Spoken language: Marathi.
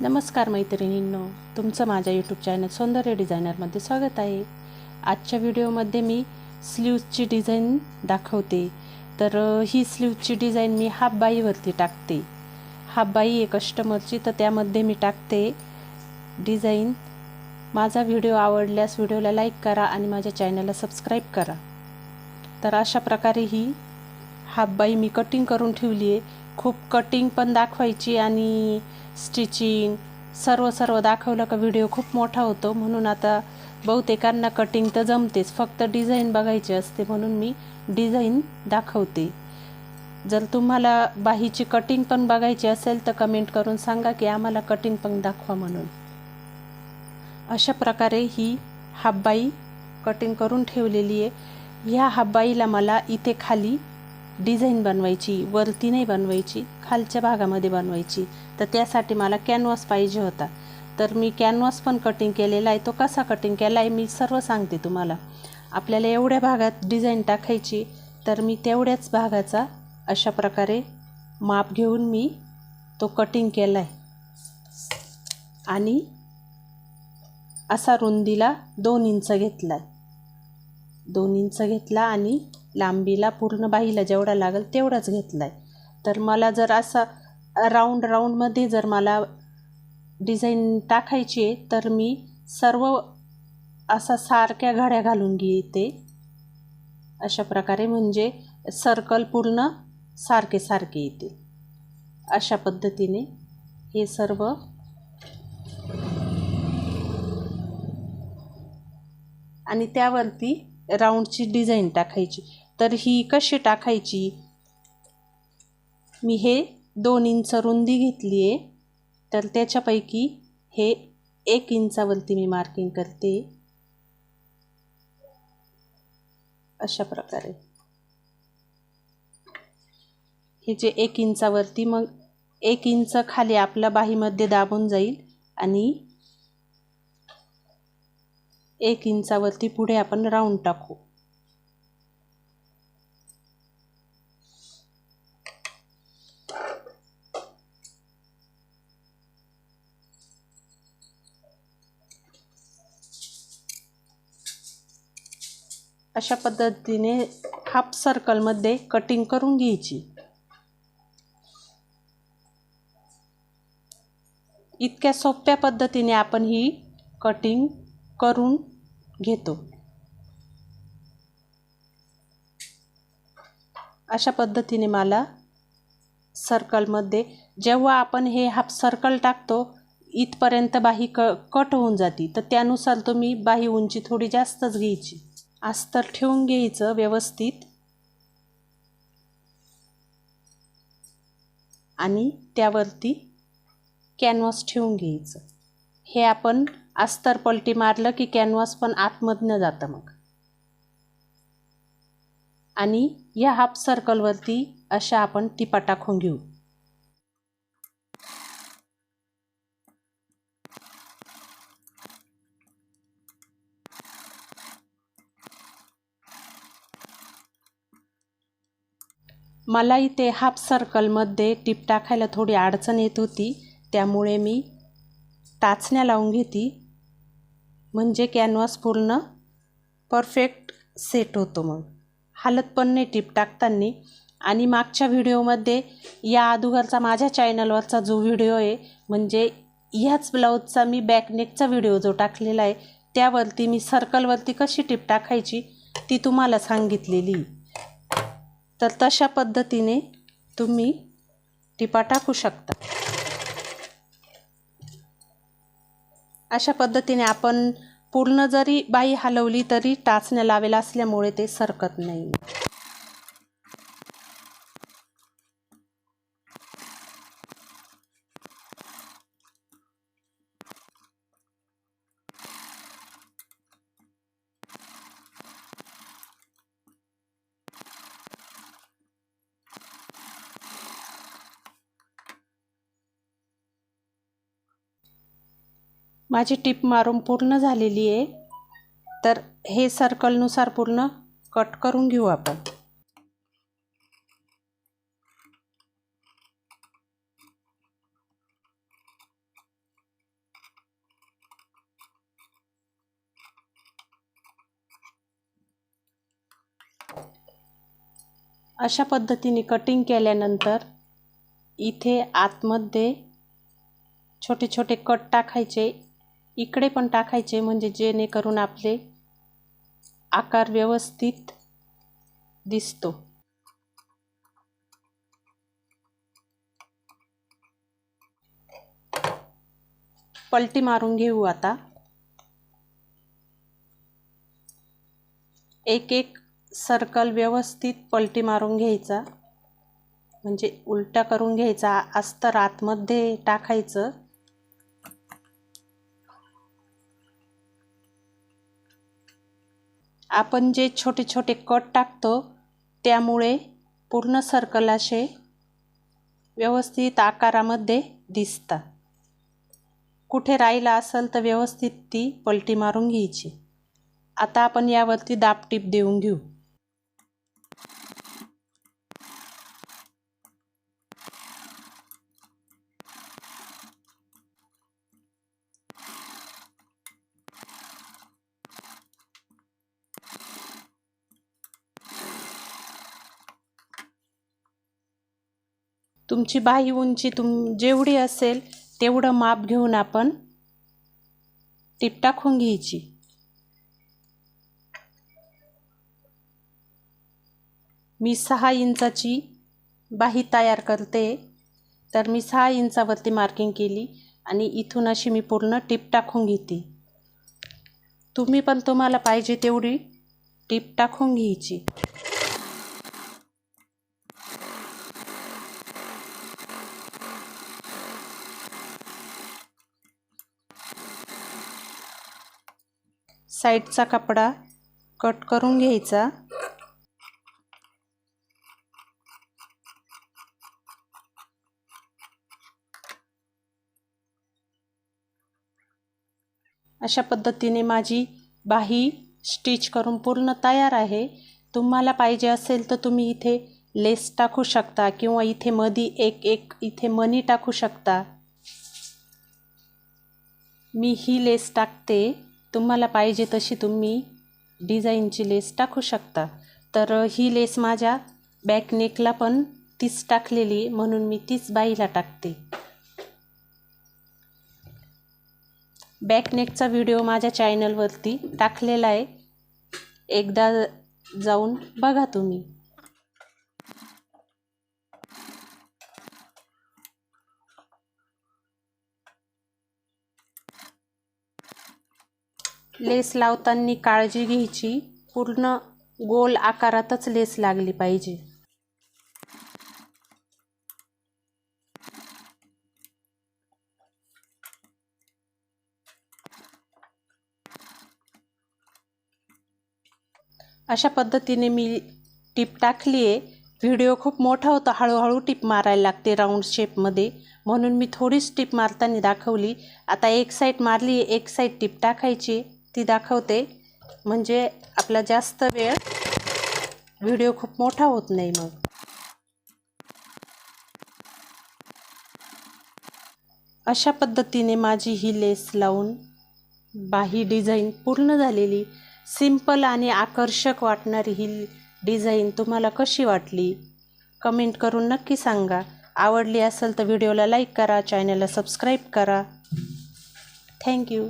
नमस्कार मैत्रिणींनो तुमचं माझ्या यूट्यूब चॅनल सौंदर्य डिझायनरमध्ये स्वागत आहे. आजच्या व्हिडिओमध्ये मी स्लीव्जची डिझाईन दाखवते. तर ही स्लीव्जची डिझाईन मी हाफ बाईवरती टाकते. हाफ बाई आहे कस्टमरची तर त्यामध्ये मी टाकते डिझाईन माझा व्हिडिओ आवडल्यास व्हिडिओला लाईक करा आणि माझ्या चॅनलला सबस्क्राईब करा. तर अशा प्रकारे ही हाफ बाई मी कटिंग करून ठेवली आहे. खूप कटिंग पण दाखवायची आणि स्टिचिंग सर्व सर्व दाखवलं का व्हिडिओ खूप मोठा होतो. म्हणून आता बहुतेकांना कटिंग तर जमतेच. फक्त डिझाईन बघायची असते म्हणून मी डिझाईन दाखवते. जर तुम्हाला बाहीची कटिंग पण बघायची असेल तर कमेंट करून सांगा की आम्हाला कटिंग पण दाखवा म्हणून. अशा प्रकारे ही हाफबाई कटिंग करून ठेवलेली आहे. ह्या हाफबाईला मला इथे खाली डिझाईन बनवायची वरती नाही बनवायची खालच्या भागामध्ये बनवायची. तर त्यासाठी मला कॅनव्हास पाहिजे होता. तर मी कॅनव्हास पण कटिंग केलेला आहे. तो कसा कटिंग केला आहे मी सर्व सांगते तुम्हाला. आपल्याला एवढ्या भागात डिझाईन टाकायची तर मी तेवढ्याच भागाचा अशा प्रकारे माप घेऊन मी तो कटिंग केला आहे. आणि असा रुंदीला दोन इंच घेतला आहे. दोन इंच घेतला आणि लांबीला पूर्ण बाहीला जेवढा लागेल तेवढाच घेतला आहे तर मला जर असा राऊंड राऊंडमध्ये जर मला डिझाईन टाकायची आहे तर मी सर्व असा सारख्या घड्या घालून घेते. अशा प्रकारे म्हणजे सर्कल पूर्ण सारखे सारखे येते. अशा पद्धतीने हे सर्व आणि त्यावरती राऊंडची डिझाईन टाकायची. तर ही कशी टाकायची? मी हे दोन इंच रुंदी घेतली आहे. तर त्याच्यापैकी हे एक इंचावरती मी मार्किंग करते. अशा प्रकारे. हे जे एक इंचावरती मग एक इंच खाली आपल्या बाहीमध्ये दाबून जाईल आणि एक इंचावरती पुढे आपण राऊंड टाकू. अशा पद्धतीने हाफ सर्कलमध्ये कटिंग करून घ्यायची. इतक्या सोप्या पद्धतीने आपण ही कटिंग करून घेतो. अशा पद्धतीने मला सर्कलमध्ये जेव्हा आपण हे हाफ सर्कल टाकतो इथपर्यंत बाही क कट होऊन जाती. तर त्यानुसार तुम्ही बाही उंची थोडी जास्तच घ्यायची. अस्तर ठेवून घ्यायचं व्यवस्थित. आणि त्यावरती कॅनव्हास ठेवून घ्यायचं. हे आपण अस्तर पलटी मारलं की कॅनव्हास पण आतमधनं जातं मग. आणि या हाफ सर्कलवरती अशा आपण टिपा टाकून घेऊ मला इथे हाफ सर्कलमध्ये टीप टाकायला थोडी अडचण येत होती. त्यामुळे मी टाचण्या लावून घेते म्हणजे कॅनव्हास पूर्ण परफेक्ट सेट होतो मग. हालत पण नाही टीप टाकताना. आणि मागच्या व्हिडिओमध्ये या अदुगरचा माझ्या चॅनलवरचा जो व्हिडिओ आहे म्हणजे ह्याच ब्लाऊजचा मी बॅकनेकचा व्हिडिओ जो टाकलेला आहे त्यावरती मी सर्कलवरती कशी टीप टाकायची ती तुम्हाला सांगितलेली. तर तशा पद्धतीने तुम्ही टिपा टाकू शकता. अशा पद्धतीने आपण पूर्ण जरी बाई हलवली तरी टाचण्या लावेला असल्यामुळे ते सरकत नाही. माझी टिप मारून पूर्ण झालेली आहे. तर हे सर्कलनुसार पूर्ण कट करून घेऊ आपण. अशा पद्धतीने कटिंग केल्यानंतर इथे आतमध्ये छोटे छोटे कट टाकायचे. इकडे पण टाकायचे म्हणजे जेणेकरून आपले आकार व्यवस्थित दिसतो. पलटी मारून घेऊ आता. एक एक सर्कल व्यवस्थित पलटी मारून घ्यायचा. म्हणजे उलटा करून घ्यायचा. अस्तर आतमध्ये टाकायचं. आपण जे छोटे छोटे कट टाकतो त्यामुळे पूर्ण सर्कल असे व्यवस्थित आकारामध्ये दिसतात. कुठे राहिला असेल तर व्यवस्थित ती पलटी मारून घ्यायची. आता आपण यावरती दाबटीप देऊन घेऊ. तुमची बाही उंची तुम जेवढी असेल तेवढं माप घेऊन आपण टीप टाकून घ्यायची. मी सहा इंचाची बाही तयार करते. तर मी सहा इंचावरती मार्किंग केली आणि इथून अशी मी पूर्ण टीप टाकून घेते. तुम्ही पण तुम्हाला पाहिजे तेवढी टीप टाकून घ्यायची. साईडचा कपडा कट करून घ्यायचा. अशा पद्धतीने माझी बाही स्टिच करून पूर्ण तयार आहे. तुम्हाला पाहिजे असेल तर तुम्ही इथे लेस टाकू शकता किंवा इथे मधी एक एक इथे मनी टाकू शकता. मी ही लेस टाकते. तुम्हाला पाहिजे तशी तुम्ही डिझाईनची लेस टाकू शकता. तर ही लेस माझ्या बॅक नेकला पण तीच टाकलेली म्हणून मी तीच बाईला टाकते. बॅक नेकचा व्हिडिओ माझ्या चॅनलवरती टाकलेला आहे. एकदा जाऊन बघा तुम्ही. लेस लावताना काळजी घ्यायची. पूर्ण गोल आकारातच लेस लागली पाहिजे. अशा पद्धतीने मी टीप टाकली आहे व्हिडिओ खूप मोठा होता. हळूहळू टीप मारायला लागते राऊंड शेपमध्ये म्हणून मी थोडीच टीप मारताना दाखवली. आता एक साईड मारली एक साईड टीप टाकायची. ती दाखवते. म्हणजे आपला जास्त वेळ व्हिडिओ खूप मोठा होत नाही मग. अशा पद्धतीने माझी ही लेस लावून बाही डिझाईन पूर्ण झालेली. सिंपल आणि आकर्षक वाटणारी ही डिझाईन तुम्हाला कशी वाटली? कमेंट करून नक्की सांगा. आवडली असेल तर व्हिडिओला लाईक करा चॅनलला सबस्क्राईब करा. थँक्यू